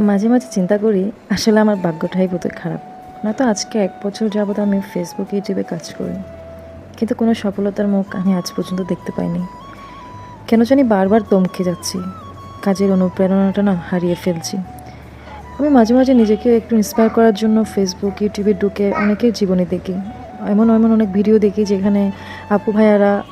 মাঝে মাঝে চিন্তা করি, আসলে আমার ভাগ্যটাই বোধহয় খারাপ। নয়তো আজকে এক বছর যাবত আমি ফেসবুক ইউটিউবে কাজ করি। কিন্তু কোনো সফলতার মুখ আমি আজ পর্যন্ত দেখতে পাইনি। কেন জানি বারবার তমকে যাচ্ছি। কাজের অনুপ্রেরণাটা না হারিয়ে ফেলছি। আমি মাঝে মাঝে নিজেকে একটু ইন্সপায়ার করার জন্য ফেসবুক ইউটিউবে ঢুকে অনেকের জীবনে দেখি। এমন এমন অনেক ভিডিও দেখি যেখানে আপু ভাইয়ারা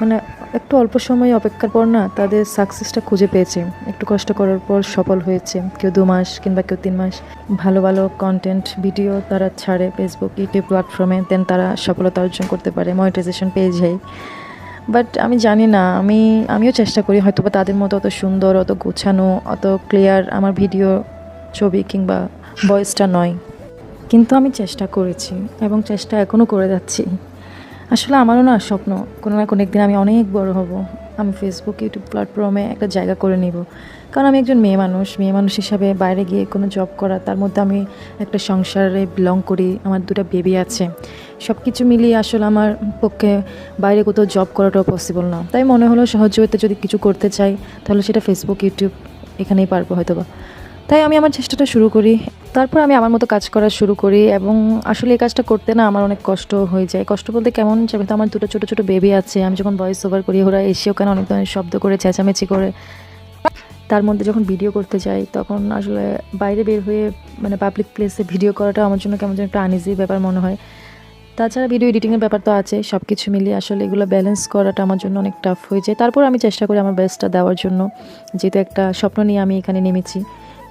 মানে একটু অল্প সময় অপেক্ষার পর না তাদের সাকসেসটা খুঁজে পেয়েছে। একটু কষ্ট করার পর সফল হয়েছে। কেউ দু মাস কিংবা কেউ তিন মাস। ভালো ভালো কন্টেন্ট ভিডিও তারা ছাড়ে ফেসবুক ইউটিউব প্ল্যাটফর্মে দেন তারা সফলতা অর্জন করতে পারে মনিটাইজেশন পেয়ে যায় বাট আমি জানি না, আমি, আমিও চেষ্টা করি হয়তো বা তাদের মতো অত সুন্দর, অত গোছানো, অত ক্লিয়ার আমার ভিডিও ছবি কিংবা ভয়েসটা নয়। কিন্তু আমি চেষ্টা করেছি এবং চেষ্টা এখনও করে যাচ্ছি। আসলে আমারও না স্বপ্ন, কোনো না কোনো একদিন আমি অনেক বড় হব। আমি ফেসবুক ইউটিউব প্ল্যাটফর্মে একটা জায়গা করে নিব। কারণ আমি একজন মেয়ে মানুষ মেয়ে মানুষ হিসাবে বাইরে গিয়ে কোনো জব করা, তার মধ্যে আমি একটা সংসারে বিলং করি, আমার দুটো বেবি আছে। সব কিছু মিলিয়ে আসলে আমার পক্ষে বাইরে কোথাও জব করাটাও পসিবল না। তাই মনে হলো সহযোগিতা যদি কিছু করতে চাই, তাহলে সেটা ফেসবুক ইউটিউব এখানেই পারব হয়তো বা তাই আমি আমার চেষ্টাটা শুরু করি। তারপর আমি আমার মতো কাজ করা শুরু করি এবং আসলে এই কাজটা করতে না আমার অনেক কষ্ট হয়ে যায়। কষ্ট বলতে কেমন যেহেতু আমার দুটো ছোটো ছোটো বেবি আছে। আমি যখন ভয়েস ওভার করি, ওরা এসে ওখানে অনেক ধরনের শব্দ করে, চেঁচামেচি করে। তার মধ্যে যখন ভিডিও করতে যাই, তখন আসলে বাইরে বের হয়ে মানে পাবলিক প্লেসে ভিডিও করাটা আমার জন্য কেমন যেন একটা আনইজি ব্যাপার মনে হয়। তাছাড়া ভিডিও এডিটিংয়ের ব্যাপার তো আছে সব কিছু মিলিয়ে আসলে এগুলো ব্যালেন্স করাটা আমার জন্য অনেক টাফ হয়ে যায়। তারপর আমি চেষ্টা করি আমার বেস্টটা দেওয়ার জন্য। যেহেতু একটা স্বপ্ন নিয়ে আমি এখানে নেমেছি।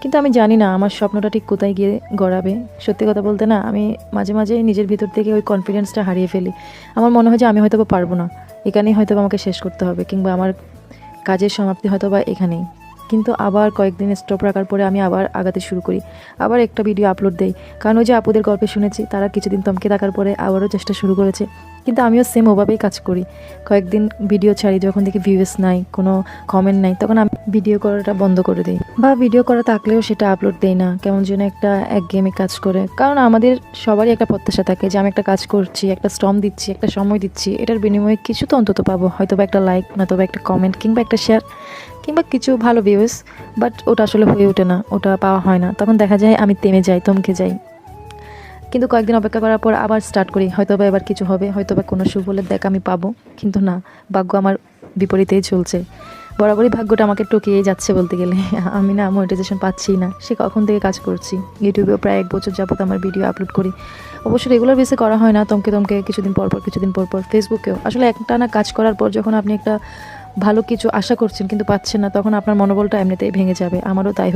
কিন্তু আমি জানি না আমার স্বপ্নটা ঠিক কোথায় গিয়ে গড়াবে। সত্যি কথা বলতে না, আমি মাঝে মাঝে নিজের ভিতর থেকে ওই কনফিডেন্সটা হারিয়ে ফেলি। আমার মনে হয় যে আমি হয়তো পারব না। এখানেই হয়তো আমাকে শেষ করতে হবে কিংবা আমার কাজের সমাপ্তি হয়তো বা এখানেই। কিন্তু আবার কয়েকদিন স্টপ রাখার পরে আমি আবার আগাতে শুরু করি। আবার একটা ভিডিও আপলোড দেই। কারণ ওই যে আপুদের গল্পে শুনেছি, তারা কিছুদিন তমকে থাকার পরে আবারও চেষ্টা শুরু করেছে। কিন্তু আমিও সেম ওভাবেই কাজ করি। কয়েকদিন ভিডিও ছাড়ি, যখন দেখি ভিউস নাই, কোনো কমেন্ট নাই, তখন আমি ভিডিও করাটা বন্ধ করে দিই। বা ভিডিও করা থাকলেও সেটা আপলোড দেই না। কেমন যেন একটা এক গেমে কাজ করে। কারণ আমাদের সবারই একটা প্রত্যাশা থাকে যে, আমি একটা কাজ করছি, একটা স্টম দিচ্ছি, একটা সময় দিচ্ছি, এটার বিনিময়ে কিছু তো অন্তত পাবো। হয়তো বা একটা লাইক নয়তো বা একটা কমেন্ট কিংবা একটা শেয়ার কিংবা কিছু ভালো ভিউস বাট ওটা আসলে হয়ে ওঠে না, ওটা পাওয়া হয় না। তখন দেখা যায় আমি তেমে যাই তমকে যাই। কিন্তু কয়েকদিন অপেক্ষা করার পর আবার স্টার্ট করি হয়তো বা এবার কিছু হবে হয়তো বা কোনো সুফলের দেখ আমি পাবো, কিন্তু না, ভাগ্য আমার বিপরীতেই চলছে। বরাবরই ভাগ্যটা আমাকে টকিয়ে যাচ্ছে বলতে গেলে। আমি না মনিটাইজেশন পাচ্ছি না, সে কখন থেকে কাজ করছি? ইউটিউবেও প্রায় এক বছর যাবত আমার ভিডিও আপলোড করি। অবশ্য রেগুলার বেসে করা হয় না তমকে তমকে কিছুদিন পর পর, কিছুদিন পর পর ফেসবুকেও আসলে একটা না কাজ করার পর যখন আপনি একটা ভালো কিছু আশা করছেন, কিন্তু পাচ্ছেন না, তখন আপনার মনোবলটা এমনিতেই ভেঙে যাবে। আমারও তাই হয়ে